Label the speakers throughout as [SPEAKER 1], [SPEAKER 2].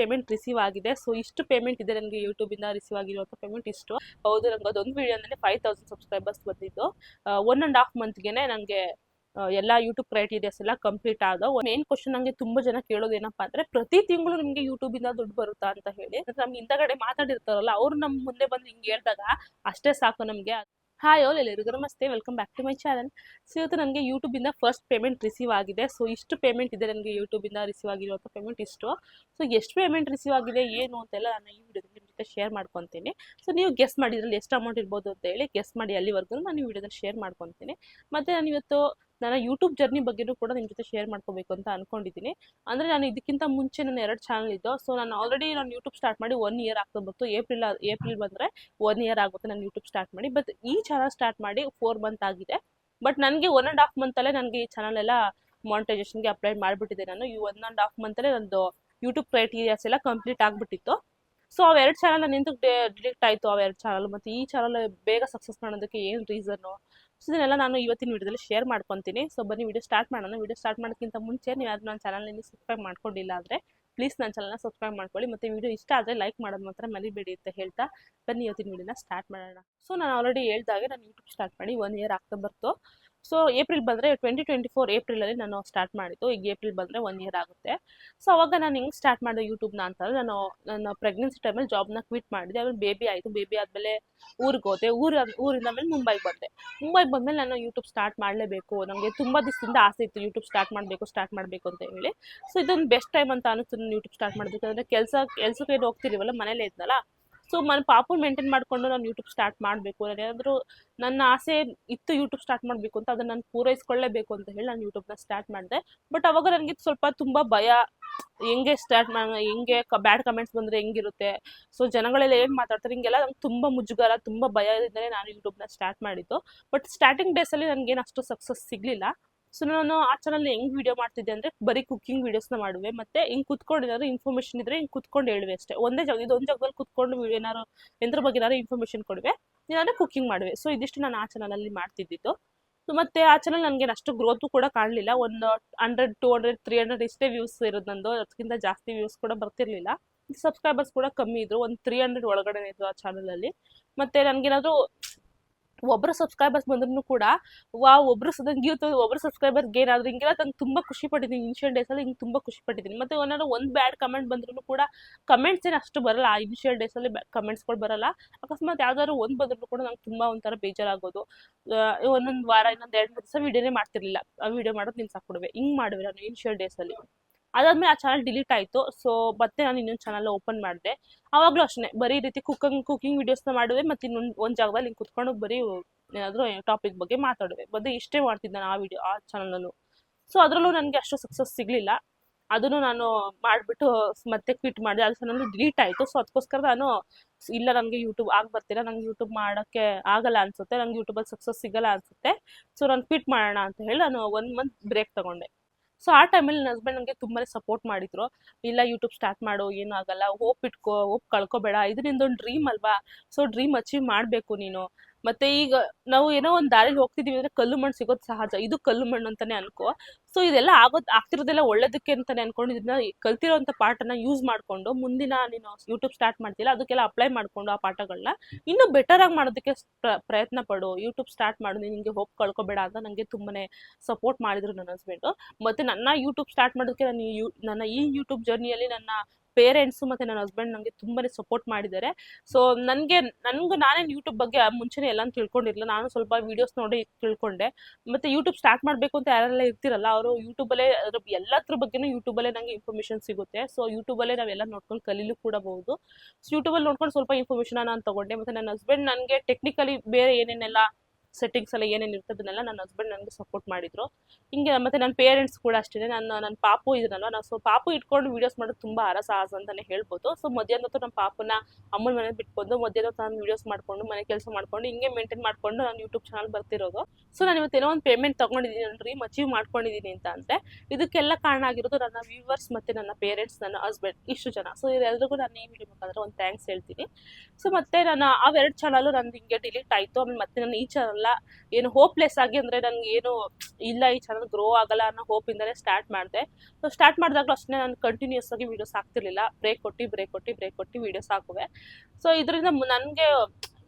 [SPEAKER 1] Payment receive ಆಗಿದೆ. So ಇಷ್ಟು payment ಇದೆ ನನಗೆ ಯೂಟ್ಯೂಬಿಂದ ರಿಸೀವ್ ಆಗಿರುವಂಥ ಪೇಮೆಂಟ್ ಇಷ್ಟು. ಹೌದು ನನಗೆ ಅದೊಂದು ವಿಡಿಯೋದಲ್ಲಿ ಫೈವ್ ತೌಸಂಡ್ ಸಬ್ಸ್ಕ್ರೈಬರ್ಸ್ ಬಂದಿದ್ದು. ಒನ್ ಆ್ಯಂಡ್ ಹಾಫ್ ಮಂತ್ಗೆ ನನಗೆ ಎಲ್ಲ ಯೂಟ್ಯೂಬ್ ಕ್ರೈಟೀರಿಯಾಸ್ ಎಲ್ಲ ಕಂಪ್ಲೀಟ್ ಆದವು ಮೇನ್ ಕ್ವಶನ್ ನಂಗೆ ತುಂಬಾ ಜನ ಕೇಳೋದು ಏನಪ್ಪಾ ಅಂದ್ರೆ, ಪ್ರತಿ ತಿಂಗಳು ನಿಮ್ಗೆ ಯೂಟ್ಯೂಬ್ ಇಂದ ದುಡ್ಡು ಬರುತ್ತಾ ಅಂತ ಹೇಳಿ. ನಮ್ಗೆ ಹಿಂದಗಡೆ ಮಾತಾಡಿರ್ತಾರಲ್ಲ, ಅವ್ರು ನಮ್ ಮುಂದೆ ಬಂದು ಹಿಂಗೆ ಹೇಳ್ದಾಗ ಅಷ್ಟೇ ಸಾಕು ನಮ್ಗೆ. ಹಾಯ್ ಓಲ್ ಎಲ್ಲರಿಗೂ ನಮಸ್ತೆ. Welcome back to my channel so ಇವತ್ತು ನನಗೆ ಯೂಟ್ಯೂಬಿಂದ ಫಸ್ಟ್ ಪೇಮೆಂಟ್ ರಿಸೀವ್ ಆಗಿದೆ. ಸೊ ಇಷ್ಟು ಪೇಮೆಂಟ್ ಇದೆ ನನಗೆ ಯೂಟ್ಯೂಬಿಂದ ರಿಸೀವ್ ಆಗಿರುವಂಥ ಪೇಮೆಂಟ್ ಇಷ್ಟು. ಸೊ ಎಷ್ಟು ಪೇಮೆಂಟ್ ರಿಸೀವ್ ಆಗಿದೆ, ಏನು ಅಂತೆಲ್ಲ ನಾನು ಈ ವಿಡಿಯೋದಲ್ಲಿ ನಿಮ್ಮ ಜೊತೆ ಶೇರ್ ಮಾಡ್ಕೊತೀನಿ. ಸೊ ನೀವು ಗೆಸ್ ಮಾಡಿದ್ರಲ್ಲಿ ಎಷ್ಟು ಅಮೌಂಟ್ ಇರ್ಬೋದು ಅಂತ ಹೇಳಿ ಗೆಸ್ ಮಾಡಿ, ಅಲ್ಲಿವರೆಗೂ ನಾನು ಈ ವಿಡಿಯೋದಲ್ಲಿ ಶೇರ್ ಮಾಡ್ಕೊತೀನಿ. ಮತ್ತು ನಾನು ಇವತ್ತು ನನ್ನ ಯೂಟ್ಯೂಬ್ ಜರ್ನಿ ಬಗ್ಗೆನೂ ಕೂಡ ನಿಮ್ಮ ಜೊತೆ ಶೇರ್ ಮಾಡ್ಕೋಬೇಕು ಅಂತ ಅನ್ಕೊಂಡಿದ್ದೀನಿ ಅಂದರೆ ನಾನು ಇದಕ್ಕಿಂತ ಮುಂಚೆ ನನ್ನ ಎರಡು ಚಾನಲ್ ಇದ್ದು ಸೊ ನಾನು ಆಲ್ರೆಡಿ ನಾನು ಯೂಟ್ಯೂಬ್ ಸ್ಟಾರ್ಟ್ ಮಾಡಿ ಒನ್ ಇಯರ್ ಆಗ್ತಾ ಬಂತು. ಏಪ್ರಿಲ್ ಏಪ್ರಿಲ್ ಬಂದರೆ ಒನ್ ಇಯರ್ ಆಗುತ್ತೆ ನಾನು ಯೂಟ್ಯೂಬ್ ಸ್ಟಾರ್ಟ್ ಮಾಡಿ. ಬಟ್ ಈ ಚಾನಲ್ ಸ್ಟಾರ್ಟ್ ಮಾಡಿ ಫೋರ್ ಮಂತ್ ಆಗಿದೆ. ಬಟ್ ನನಗೆ ಒನ್ ಆ್ಯಂಡ್ ಹಾಫ್ ಮಂತಲ್ಲೇ ನನಗೆ ಈ ಚಾನಲ್ ಎಲ್ಲ ಮಾನಿಟೈಸೇಷನ್ಗೆ ಅಪ್ಲೈ ಮಾಡಿಬಿಟ್ಟಿದೆ ನಾನು. ಈ ಒನ್ ಆ್ಯಂಡ್ ಹಾಫ್ ಮಂತಲ್ಲೇ ನಂದು ಯೂಟ್ಯೂಬ್ ಕ್ರೈಟೀರಿಯಾಸ್ ಎಲ್ಲ ಕಂಪ್ಲೀಟ್ ಆಗಿಬಿಟ್ಟಿತ್ತು. ಸೊ ಅವೆರಡು ಚಾನಲ್ ನಾನು ಡಿಡಿಕ್ಟ್ ಆಯ್ತು ಆಯಿತು ಅವೆರಡು ಚಾನಲ್ ಮತ್ತು ಈ ಚಾನಲ್ ಬೇಗ ಸಕ್ಸಸ್ ಮಾಡೋದಕ್ಕೆ ಏನು ರೀಸನ್ನು ಸೊ, ಇದನ್ನೆಲ್ಲ ನಾನು ಇವತ್ತಿನ ವಿಡಿಯೋದಲ್ಲಿ ಶೇರ್ ಮಾಡ್ಕೊತೀನಿ. ಸೊ ಬನ್ನಿ ವಿಡಿಯೋ ಸ್ಟಾರ್ಟ್ ಮಾಡೋಣ. ವಿಡಿಯೋ ಸ್ಟಾರ್ಟ್ ಮಾಡೋಕ್ಕಿಂತ ಮುಂಚೆ ನೀವು ಅದು ನನ್ನ ಚಾನಲ್ನ ಸಬ್ಸ್ಕ್ರೈಬ್ ಮಾಡ್ಕೊಂಡಿಲ್ಲ ಆದರೆ ಪ್ಲೀಸ್ ನನ್ನ ಚಾನಲ್ನ ಸಬ್ಸ್ಕ್ರೈಬ್ ಮಾಡ್ಕೊಳ್ಳಿ. ಮತ್ತು ವಿಡಿಯೋ ಇಷ್ಟ ಆದರೆ ಲೈಕ್ ಮಾಡೋದು ಮಾತ್ರ ಮರಿಬೇಡಿ ಅಂತ ಹೇಳ್ತಾ ಬನ್ನಿ ಇವತ್ತಿನ ವಿಡಿಯೋನ ಸ್ಟಾರ್ಟ್ ಮಾಡೋಣ. ಸೊ ನಾನು ಆಲ್ರೆಡಿ ಹೇಳ್ದಾಗೆ ನಾನು ಯೂಟ್ಯೂಬ್ ಸ್ಟಾರ್ಟ್ ಮಾಡಿ ಒನ್ ಇಯರ್ ಆಗ್ತಾ ಬರ್ತು. ಸೊ ಏಪ್ರಿಲ್ ಬಂದರೆ ಟ್ವೆಂಟಿ ಟ್ವೆಂಟಿ ಫೋರ್ ಏಪ್ರಿಲಲ್ಲಿ ನಾನು ಸ್ಟಾರ್ಟ್ ಮಾಡಿದ್ದು. ಈಗ ಏಪ್ರಿಲ್ ಬಂದರೆ ಒನ್ ಇಯರ್ ಆಗುತ್ತೆ. ಸೊ ಅವಾಗ ನಾನು ಹೆಂಗೆ ಸ್ಟಾರ್ಟ್ ಮಾಡಿದೆ ಯೂಟ್ಯೂಬ್ನ ಅಂತಂದರೆ ನಾನು, ನನ್ನ ಪ್ರೆಗ್ನೆನ್ಸಿ ಟೈಮಲ್ಲಿ ಜಾಬ್ನ ಕ್ವಿಟ್ ಮಾಡಿದೆ. ಆಮೇಲೆ ಬೇಬಿ ಆಯಿತು. ಬೇಬಿ ಆದಮೇಲೆ ಊರಿಗೆ ಹೋದೆ. ಊರು ಊರಿಂದ ಮೇಲೆ ಮುಂಬೈಗೆ ಬಂದೆ. ಮುಂಬೈಗೆ ಬಂದಮೇಲೆ ನಾನು ಯೂಟ್ಯೂಬ್ ಸ್ಟಾರ್ಟ್ ಮಾಡಲೇಬೇಕು. ನನಗೆ ತುಂಬ ದಿವಸದಿಂದ ಆಸೆ ಇತ್ತು. ಯೂಟ್ಯೂಬ್ ಸ್ಟಾರ್ಟ್ ಮಾಡಬೇಕು ಸ್ಟಾರ್ಟ್ ಮಾಡಬೇಕು ಅಂತ ಹೇಳಿ. ಸೊ ಇದೊಂದು ಬೆಸ್ಟ್ ಟೈಮ್ ಅಂತ ಅನಿಸ್ತು ನಾನು ಯೂಟ್ಯೂಬ್ ಸ್ಟಾರ್ಟ್ ಮಾಡಬೇಕು. ಅಂದರೆ ಕೆಲಸ, ಕೆಲಸಕ್ಕೆ ಹೋಗ್ತಿರಿವಲ್ಲ ಮನೇಲೇ ಇದ್ನಲ್ಲ. ಸೊ ನಾನು ಪಾಪು ಮೇಂಟೈನ್ ಮಾಡಿಕೊಂಡು ನಾನು ಯೂಟ್ಯೂಬ್ ಸ್ಟಾರ್ಟ್ ಮಾಡಬೇಕು ನಾನು ಏನಾದರೂ ನನ್ನ ಆಸೆ ಇತ್ತು ಯೂಟ್ಯೂಬ್ ಸ್ಟಾರ್ಟ್ ಮಾಡಬೇಕು ಅಂತ, ಅದನ್ನು ನಾನು ಪೂರೈಸ್ಕೊಳ್ಳೇಬೇಕು ಅಂತ ಹೇಳಿ ನಾನು ಯೂಟ್ಯೂಬ್ನ ಸ್ಟಾರ್ಟ್ ಮಾಡಿದೆ. ಬಟ್ ಅವಾಗ ನನಗೆ ಸ್ವಲ್ಪ ತುಂಬ ಭಯ, ಹೆಂಗೆ ಸ್ಟಾರ್ಟ್ ಮಾಡ ಹೆಂಗೆ ಬ್ಯಾಡ್ ಕಮೆಂಟ್ಸ್ ಬಂದರೆ ಹೆಂಗಿರುತ್ತೆ? ಸೊ ಜನಗಳೆಲ್ಲ ಏನು ಮಾತಾಡ್ತಾರೆ, ಹಿಂಗೆಲ್ಲ ನಂಗೆ ತುಂಬ ಮುಜುಗರ, ತುಂಬ ಇದ್ದರೆ ನಾನು ಯೂಟ್ಯೂಬ್ನ ಸ್ಟಾರ್ಟ್ ಮಾಡಿದ್ದು. ಬಟ್ ಸ್ಟಾರ್ಟಿಂಗ್ ಡೇಸಲ್ಲಿ ನನಗೇನು ಅಷ್ಟು ಸಕ್ಸಸ್ ಸಿಗಲಿಲ್ಲ. ಸೊ ನಾನು ಆ ಚಾನಲ್ ಹೆಂಗ್ ವಿಡಿಯೋ ಮಾಡ್ತಿದ್ದೆ ಅಂದ್ರೆ ಬರೀ ಕುಕ್ಕಿಂಗ್ನ ಮಾಡುವೆ. ಮತ್ತೆ ಹಿಂಗ್ ಕುತ್ಕೊಂಡು ಏನಾದ್ರು ಇನ್ಫಾರ್ಮೇಶನ್ ಇದ್ರೆ ಹಿಂಗ್ ಕುತ್ಕೊಂಡು ಹೇಳುವೆ ಅಷ್ಟೇ. ಒಂದೇ ಜಾಗ, ಇದೊಂದು ಜಾಗದಲ್ಲಿ ಕುತ್ಕೊಂಡು ಏನಾರು ಎಂದ್ರ ಬಗ್ಗೆ ಏನಾದ್ರು ಇನ್ಫಾರ್ಮೇಶನ್ ಕೊಡುವೆ ಏನಾದ್ರೆ ಕುಕ್ಕಿಂಗ್ ಮಾಡುವೆ. ಸೊ ಇದಿಷ್ಟು ನಾನು ಆ ಚಾನಲಲ್ಲಿ ಮಾಡ್ತಿದ್ದಿದ್ದು. ಮತ್ತೆ ಆ ಚಾನಲ್ ನನಗೆ ಅಷ್ಟು ಗ್ರೋತು ಕೂಡ ಕಾಣಲಿಲ್ಲ. ಒಂದು hundred two hundred three hundred ಇಷ್ಟೇ ವ್ಯೂಸ್ ಇರೋದು ನಂದು. ಅದಕ್ಕಿಂತ ಜಾಸ್ತಿ ವ್ಯೂಸ್ ಕೂಡ ಬರ್ತಿರ್ಲಿಲ್ಲ. ಸಬ್ಸ್ಕ್ರೈಬರ್ಸ್ ಕೂಡ ಕಮ್ಮಿ ಇದ್ರು. ಒಂದು ತ್ರೀ ಹಂಡ್ರೆಡ್ ಒಳಗಡೆ ಇದ್ರು ಆ ಚಾನಲಲ್ಲಿ ಮತ್ತೆ ನನಗೇನಾದ್ರು ಒಬ್ಬರು ಸಬ್ಸ್ಕ್ರೈಬರ್ಸ್ ಬಂದ್ರೂ ಕೂಡ, ವಾ, ಒಬ್ರು ನಂಗೆ ಇವತ್ತು ಸಬ್ಸ್ಕ್ರೈಬರ್ ಗೇನ್ ಏನಾದ್ರು ಹಿಂಗೆಲ್ಲ ನಂಗೆ ತುಂಬಾ ಖುಷಿ ಪಟ್ಟಿದ್ದೀನಿ ಇನಿಷಿಯಲ್ ಡೇಸಲ್ಲಿ ಹಿಂಗ್ ತುಂಬಾ ಖುಷಿ ಪಟ್ಟಿದ್ದೀನಿ ಮತ್ತೆ ಏನಾದ್ರು ಒಂದು ಬ್ಯಾಡ್ ಕಮೆಂಟ್ ಬಂದ್ರೂ ಕೂಡ ಕಮೆಂಟ್ಸ್ ಏನು ಅಷ್ಟು ಬರಲ್ಲ ಆ ಇನಿಷಿಯಲ್ ಡೇಸಲ್ಲಿ ಕಮೆಂಟ್ಸ್ಗಳು ಬರಲ್ಲ. ಅಕಸ್ಮಾತ್ ಯಾವ್ದಾದ್ರು ಒಂದು ಬಂದ್ರು ಕೂಡ ನಂಗೆ ತುಂಬಾ ಒಂಥರ ಬೇಜಾರಾಗೋದು. ಒಂದೊಂದು ವಾರ, ಇನ್ನೊಂದು ಎರಡು ಮೂರು ದಿವಸ ವಿಡಿಯೋನೇ ಮಾಡ್ತಿರ್ಲಿಲ್ಲ. ಆ ವಿಡಿಯೋ ಮಾಡೋದು ನಿಲ್ಸಾಕ್ಬಿಡುವೆ ಹಿಂಗ್ ಮಾಡುವೆ ನಾನು ಇನಿಷಿಯಲ್ ಡೇಸಲ್ಲಿ ಅದಾದ್ಮೇಲೆ ಆ ಚಾನಲ್ ಡಿಲೀಟ್ ಆಯಿತು. ಸೊ ಮತ್ತೆ ನಾನು ಇನ್ನೊಂದು ಚಾನಲ್ ಓಪನ್ ಮಾಡಿದೆ. ಆವಾಗಲೂ ಅಷ್ಟೇ, ಬರೀ ರೀತಿ ಕುಕಿಂಗ್ ವೀಡಿಯೋಸ್ನ ಮಾಡುವೆ, ಮತ್ತೆ ಇನ್ನೊಂದು, ಒಂದು ಜಾಗದಲ್ಲಿ ಹಿಂಗೆ ಕುತ್ಕೊಂಡು ಬರೀ ಏನಾದರೂ ಟಾಪಿಕ್ ಬಗ್ಗೆ ಮಾತಾಡುವೆ. ಬರೀ ಇಷ್ಟೇ ಮಾಡ್ತಿದ್ದೆ ನಾನು ಆ ವಿಡಿಯೋ ಆ ಚಾನಲಲ್ಲೂ ಸೊ ಅದರಲ್ಲೂ ನನಗೆ ಅಷ್ಟು ಸಕ್ಸಸ್ ಸಿಗಲಿಲ್ಲ. ಅದನ್ನು ನಾನು ಮಾಡಿಬಿಟ್ಟು ಮತ್ತೆ ಕ್ವಿಟ್ ಮಾಡಿದೆ. ಅದು ಚಾನಲ್ ಡಿಲೀಟ್ ಆಯಿತು. ಸೊ ಅದಕ್ಕೋಸ್ಕರ ನಾನು ಇಲ್ಲ ನನಗೆ ಯೂಟ್ಯೂಬ್ ಆಗಿ ಬರ್ತೀರಾ ನಂಗೆ ಯೂಟ್ಯೂಬ್ ಮಾಡೋಕ್ಕೆ ಆಗಲ್ಲ ಅನಿಸುತ್ತೆ. ನಂಗೆ ಯೂಟ್ಯೂಬಲ್ಲಿ ಸಕ್ಸಸ್ ಸಿಗಲ್ಲ ಅನಿಸುತ್ತೆ. ಸೊ ನಾನು ಕ್ವಿಟ್ ಮಾಡೋಣ ಅಂತ ಹೇಳಿ ನಾನು ಒನ್ ಮಂತ್ ಬ್ರೇಕ್ ತಗೊಂಡೆ. ಸೊ ಆ ಟೈಮಲ್ಲಿ ನನ್ನ ಹಸ್ಬೆಂಡ್ ನನಗೆ ತುಂಬಾ ಸಪೋರ್ಟ್ ಮಾಡಿದ್ರು. ಇಲ್ಲ ಯೂಟ್ಯೂಬ್ ಸ್ಟಾರ್ಟ್ ಮಾಡು, ಏನೂ ಆಗಲ್ಲ ಹೋಪ್ ಇಟ್ಕೋ ಹೋಪ್ ಕಳ್ಕೊಬೇಡ. ಇದರಿಂದ ಒಂದು ಡ್ರೀಮ್ ಅಲ್ವಾ? ಸೊ ಡ್ರೀಮ್ ಅಚೀವ್ ಮಾಡಬೇಕು ನೀನು. ಮತ್ತೆ ಈಗ ನಾವು ಏನೋ ಒಂದು ದಾರಿಲಿ ಹೋಗ್ತಿದೀವಿ ಅಂದ್ರೆ ಕಲ್ಲು ಮಣ್ಣು ಸಿಗೋದು ಸಹಜ. ಇದು ಕಲ್ಲು ಮಣ್ಣು ಅಂತಾನೆ ಅನ್ಕೋ. ಸೊ ಇದೆಲ್ಲ ಆಗೋದ್, ಆಗ್ತಿರೋದೆಲ್ಲ ಒಳ್ಳೇದಕ್ಕೆ ಅಂತಾನೆ ಅನ್ಕೊಂಡು ಇದನ್ನ ಕಲ್ತಿರೋಂಥ ಪಾಠನ ಯೂಸ್ ಮಾಡ್ಕೊಂಡು ಮುಂದಿನ ನೀನು ಯೂಟ್ಯೂಬ್ ಸ್ಟಾರ್ಟ್ ಮಾಡ್ತಿಲ್ಲ ಅದಕ್ಕೆಲ್ಲ ಅಪ್ಲೈ ಮಾಡ್ಕೊಂಡು ಆ ಪಾಠಗಳನ್ನ ಇನ್ನೂ ಬೆಟರ್ ಆಗಿ ಮಾಡೋದಕ್ಕೆ ಪ್ರಯತ್ನ ಪಡು. ಯೂಟ್ಯೂಬ್ ಸ್ಟಾರ್ಟ್ ಮಾಡು ನಿನಗೆ ಹೋಪ್ ಕಳ್ಕೊಬೇಡ ಅಂತ ನನಗೆ ತುಂಬಾನೇ ಸಪೋರ್ಟ್ ಮಾಡಿದ್ರು ನನ್ನ ಹಸ್ಬೆಂಡು ಮತ್ತೆ ನನ್ನ ಯೂಟ್ಯೂಬ್ ಸ್ಟಾರ್ಟ್ ಮಾಡೋದಕ್ಕೆ ನಾನು ಯೂ, ನನ್ನ ಈ ಯೂಟ್ಯೂಬ್ ಜರ್ನಿಯಲ್ಲಿ ನನ್ನ ಪೇರೆಂಟ್ಸು ಮತ್ತು ನನ್ನ ಹಸ್ಬೆಂಡ್ ನನಗೆ ತುಂಬಾನೇ ಸಪೋರ್ಟ್ ಮಾಡಿದ್ದಾರೆ. ಸೊ ನನಗೆ, ನನಗೂ ನಾನೇ ಯೂಟ್ಯೂಬ್ ಬಗ್ಗೆ ಮುಂಚೆನೇ ಎಲ್ಲ ತಿಳ್ಕೊಂಡಿರಲಿಲ್ಲ. ನಾನು ಸ್ವಲ್ಪ ವೀಡಿಯೋಸ್ ನೋಡಿ ತಿಳ್ಕೊಂಡೆ. ಮತ್ತು ಯೂಟ್ಯೂಬ್ ಸ್ಟಾರ್ಟ್ ಮಾಡಬೇಕು ಅಂತ ಯಾರೆಲ್ಲ ಇರ್ತಿರಲ್ಲ, ಅವರು ಯೂಟ್ಯೂಬಲ್ಲೇ ಅದ್ರ ಎಲ್ಲದ್ರ ಬಗ್ಗೆನೂ ಯೂಟ್ಯೂಬಲ್ಲೇ ನನಗೆ ಇನ್ಫಾರ್ಮೇಷನ್ ಸಿಗುತ್ತೆ. ಸೊ ಯೂಟ್ಯೂಬಲ್ಲೇ ನಾವೆಲ್ಲ ನೋಡ್ಕೊಂಡು ಕಲೀಲು ಕೂಡ ಬಹುದು. ಸೊ ಯೂಟ್ಯೂಬಲ್ಲಿ ನೋಡ್ಕೊಂಡು ಸ್ವಲ್ಪ ಇನ್ಫಾರ್ಮೇಷನ್ ನಾನು ತಗೊಂಡೆ. ಮತ್ತು ನನ್ನ ಹಸ್ಬೆಂಡ್ ನನಗೆ ಟೆಕ್ನಿಕಲಿ ಬೇರೆ ಏನೇನೆಲ್ಲ ಸೆಟ್ಟಿಂಗ್ಸ್ ಎಲ್ಲ ಏನೇನು ಇರ್ತದನ್ನೆಲ್ಲ ನನ್ನ ಹಸ್ಬೆಂಡ್ ನನಗೆ ಸಪೋರ್ಟ್ ಮಾಡಿದ್ರು. ಹಿಂಗೆ ಮತ್ತೆ ನನ್ನ ಪೇರೆಂಟ್ಸ್ ಕೂಡ ಅಷ್ಟೇ ನನ್ನ ನನ್ನ ಪಾಪು ಇದನ್ನಲ್ವ ನಾವು ಸೊ ಪಾಪು ಇಟ್ಕೊಂಡು ವೀಡಿಯೋಸ್ ಮಾಡೋದು ತುಂಬ ಅರಸಾಹಸ ಅಂತಲೇ ಹೇಳ್ಬೋದು. ಸೊ ಮಧ್ಯಾಹ್ನ ಹೊತ್ತು ನಮ್ಮ ಪಾಪನ ಅಮ್ಮನ ಮನೆ ಬಿಟ್ಕೊಂಡು ಮಧ್ಯಾಹ್ನ ಹೊತ್ತು ನಾನು ವೀಡಿಯೋಸ್ ಮಾಡ್ಕೊಂಡು ಮನೆ ಕೆಲಸ ಮಾಡ್ಕೊಂಡು ಹಿಂಗೆ ಮೇಂಟೈನ್ ಮಾಡ್ಕೊಂಡು ನಾನು ಯೂಟ್ಯೂಬ್ ಚಾನಲ್ ಬರ್ತಿರೋದು. ಸೊ ನಾನು ಇವತ್ತು ಏನೋ ಒಂದು ಪೇಮೆಂಟ್ ತೊಗೊಂಡಿದ್ದೀನಿ ಡ್ರೀಮ್ ಅಚೀವ್ ಮಾಡ್ಕೊಂಡಿದ್ದೀನಿ ಅಂತ ಅಂದರೆ ಇದಕ್ಕೆಲ್ಲ ಕಾರಣ ಆಗಿರೋದು ನನ್ನ ವ್ಯೂವರ್ಸ್ ಮತ್ತು ನನ್ನ ಪೇರೆಂಟ್ಸ್ ನನ್ನ ಹಸ್ಬೆಂಡ್ ಇಷ್ಟು ಜನ. ಸೊ ಇದೆಲ್ಲರಿಗೂ ನಾನು ಈ ವಿಡಿಯೋ ಮುಖಾಂತರ ಒಂದು ಥ್ಯಾಂಕ್ಸ್ ಹೇಳ್ತೀನಿ. ಸೊ ಮತ್ತೆ ನಾನು ಅವೆರಡು ಚಾನಲು ನಂದು ಹಿಂಗೆ ಡಿಲೀಟ್ ಆಯಿತು. ಆಮೇಲೆ ಮತ್ತೆ ನಾನು ಈ ಚಾನಲ್ ಬರಲ್ಲ ಏನು ಹೋಪ್ಲೆಸ್ ಆಗಿ ಅಂದರೆ ನನಗೆ ಏನು ಇಲ್ಲ, ಈ ಚಾನಲ್ ಗ್ರೋ ಆಗಲ್ಲ ಅನ್ನೋ ಹೋಪಿಂದಲೇ ಸ್ಟಾರ್ಟ್ ಮಾಡಿದೆ. ಸೊ ಸ್ಟಾರ್ಟ್ ಮಾಡಿದಾಗಲೂ ಅಷ್ಟೇ ನಾನು ಕಂಟಿನ್ಯೂಸ್ ಆಗಿ ವೀಡಿಯೋಸ್ ಹಾಕ್ತಿರ್ಲಿಲ್ಲ. ಬ್ರೇಕ್ ಕೊಟ್ಟು ಬ್ರೇಕ್ ಕೊಟ್ಟು ಬ್ರೇಕ್ ಕೊಟ್ಟು ವೀಡಿಯೋಸ್ ಹಾಕುವೆ. ಸೊ ಇದರಿಂದ ನನಗೆ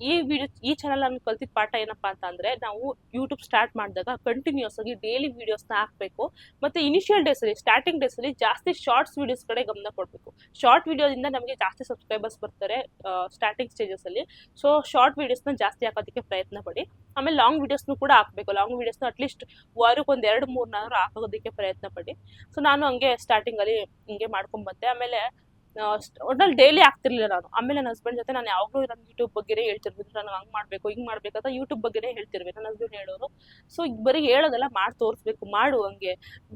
[SPEAKER 1] ಈ ವಿಡಿಯೋ ಈ ಚಾನಲ್ ನಾನು ಕಲ್ತಿದ್ದ ಪಾಠ ಏನಪ್ಪ ಅಂತ ನಾವು ಯೂಟ್ಯೂಬ್ ಸ್ಟಾರ್ಟ್ ಮಾಡಿದಾಗ ಕಂಟಿನ್ಯೂಸ್ ಆಗಿ ಡೈಲಿ ವೀಡಿಯೋಸ್ನ ಹಾಕ್ಬೇಕು, ಮತ್ತು ಇನಿಷಿಯಲ್ ಡೇಸಲ್ಲಿ ಸ್ಟಾರ್ಟಿಂಗ್ ಡೇಸಲ್ಲಿ ಜಾಸ್ತಿ ಶಾರ್ಟ್ಸ್ ವೀಡಿಯೋಸ್ ಕಡೆ ಗಮನ ಕೊಡಬೇಕು. ಶಾರ್ಟ್ ವೀಡಿಯೋದಿಂದ ನಮಗೆ ಜಾಸ್ತಿ ಸಬ್ಸ್ಕ್ರೈಬರ್ಸ್ ಬರ್ತಾರೆ ಸ್ಟಾರ್ಟಿಂಗ್ ಸ್ಟೇಜಸಲ್ಲಿ ಸೊ ಶಾರ್ಟ್ ವೀಡಿಯೋಸ್ನ ಜಾಸ್ತಿ ಹಾಕೋದಕ್ಕೆ ಪ್ರಯತ್ನ ಪಡಿ. ಆಮೇಲೆ ಲಾಂಗ್ ವೀಡಿಯೋಸ್ನು ಕೂಡ ಹಾಕಬೇಕು. ಲಾಂಗ್ ವೀಡಿಯೋಸ್ನ ಅಟ್ಲೀಸ್ಟ್ ವಾರಕ್ಕೆ ಒಂದು ಎರಡು ಮೂರ್ನಾದ್ರು ಹಾಕೋದಕ್ಕೆ ಪ್ರಯತ್ನ ಪಡಿ. ಸೊ ನಾನು ಹಂಗೆ ಸ್ಟಾರ್ಟಿಂಗಲ್ಲಿ ಹಿಂಗೆ ಮಾಡ್ಕೊಂಡ್ಬಂದೆ ಆಮೇಲೆ ಒಟ್ನಲ್ಲಿ ಡೈಲಿ ಆಗ್ತಿರ್ಲಿಲ್ಲ ನಾನು. ಆಮೇಲೆ ನನ್ನ ಹಸ್ಬೆಂಡ್ ಜೊತೆ ನಾನು ಯಾವಾಗಲೂ ನನ್ನ ಯೂಟ್ಯೂಬ್ ಬಗ್ಗೆನೇ ಹೇಳ್ತಿರ್ಬೇಕು. ನಾನು ಹಂಗೆ ಮಾಡಬೇಕು, ಹಿಂಗೆ ಮಾಡ್ಬೇಕಂತ ಯೂಟ್ಯೂಬ್ ಬಗ್ಗೆನೇ ಹೇಳ್ತಿರ್ಬೇಕು. ನನ್ನ ಹಸ್ಬೆಂಡ್ ಹೇಳೋರು. ಸೊ ಈಗ ಬರೀ ಹೇಳೋದಲ್ಲ ಮಾಡಿ ತೋರಿಸ್ಬೇಕು, ಮಾಡು ಹಂಗೆ.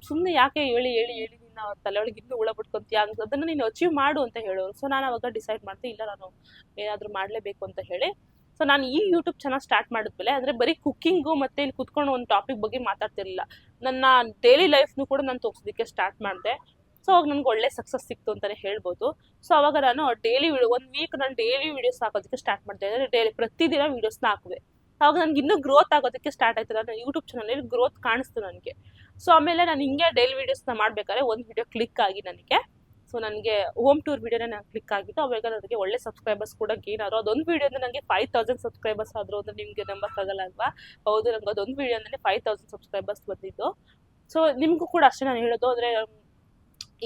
[SPEAKER 1] ಸುಮ್ಮನೆ ಯಾಕೆ ಹೇಳಿ ಹೇಳಿ ಹೇಳಿ ನಿನ್ನ ತಲೆಯೊಳಗೆ ಇನ್ನೂ ಹುಳ ಬಿಟ್ಕೊಂತೀಯ ಅದನ್ನು ನೀನು ಅಚೀವ್ ಮಾಡು ಅಂತ ಹೇಳೋರು. ಸೊ ನಾನು ಅವಾಗ ಡಿಸೈಡ್ ಮಾಡ್ತೀನಿ ಇಲ್ಲ ನಾನು ಏನಾದರೂ ಮಾಡಲೇಬೇಕು ಅಂತ ಹೇಳಿ. ಸೊ ನಾನು ಈ ಯೂಟ್ಯೂಬ್ ಚೆನ್ನಾಗಿ ಸ್ಟಾರ್ಟ್ ಮಾಡಿದ್ಮೇಲೆ, ಅಂದರೆ ಬರೀ ಕುಕ್ಕಿಂಗು ಮತ್ತು ಇಲ್ಲಿ ಕುತ್ಕೊಂಡು ಒಂದು ಟಾಪಿಕ್ ಬಗ್ಗೆ ಮಾತಾಡ್ತಿರ್ಲಿಲ್ಲ. ನನ್ನ ಡೈಲಿ ಲೈಫ್ನು ಕೂಡ ನಾನು ತೋರಿಸೋದಕ್ಕೆ ಸ್ಟಾರ್ಟ್ ಮಾಡಿದೆ. ಸೊ ಅವಾಗ ನನಗೆ ಒಳ್ಳೆ ಸಕ್ಸಸ್ ಸಿಕ್ತು ಅಂತಲೇ ಹೇಳ್ಬೋದು. ಸೊ ಅವಾಗ ನಾನು ಡೈಲಿ ವಿಡಿಯೋ ಒಂದು ವೀಕ್ ನಾನು ಡೈಲಿ ವೀಡಿಯೋಸ್ ಹಾಕೋದಕ್ಕೆ ಸ್ಟಾರ್ಟ್ ಮಾಡ್ತಾ ಅಂದರೆ ಡೈಲಿ ಪ್ರತಿದಿನ ವೀಡಿಯೋಸ್ನ ಹಾಕುವೆ. ಅವಾಗ ನನಗೆ ಇನ್ನೂ ಗ್ರೋತ್ ಆಗೋದಕ್ಕೆ ಸ್ಟಾರ್ಟ್ ಆಯ್ತು ನಾನು ಯೂಟ್ಯೂಬ್ ಚಾನಲಲ್ಲಿ ಗ್ರೋತ್ ಕಾಣಿಸ್ತು ನನಗೆ. ಸೊ ಆಮೇಲೆ ನಾನು ಹಿಂಗೆ ಡೈಲಿ ವೀಡಿಯೋಸ್ನ ಮಾಡಬೇಕಾದ್ರೆ ಒಂದು ವೀಡಿಯೋ ಕ್ಲಿಕ್ ಆಗಿ ನನಗೆ. ಸೊ ನನಗೆ ಹೋಮ್ ಟೂರ್ ವೀಡಿಯೋನೇ ನಾನು ಕ್ಲಿಕ್ ಆಗಿತ್ತು. ಅವಾಗ ನನಗೆ ಒಳ್ಳೆ ಸಬ್ಸ್ಕ್ರೈಬರ್ಸ್ ಕೂಡ ಗೇನ್ ಆದರು. ಅದೊಂದು ವೀಡಿಯೋದಿಂದ ನನಗೆ ಫೈವ್ ತೌಸಂಡ್ ಸಬ್ಸ್ಕ್ರೈಬರ್ಸ್ ಆದರು. ಅಂದರೆ ನಿಮಗೆ ನಂಬಕ್ಕಾಗಲ್ಲ ಅಲ್ವಾ? ಹೌದು, ನಂಗೆ ಅದೊಂದು ವೀಡಿಯೋದಲ್ಲಿ ಫೈವ್ ತೌಸಂಡ್ ಸಬ್ಸ್ಕ್ರೈಬರ್ಸ್ ಬಂದಿದ್ದು. ಸೊ ನಿಮಗೂ ಕೂಡ ಅಷ್ಟೇ ನಾನು ಹೇಳೋದು. ಅಂದರೆ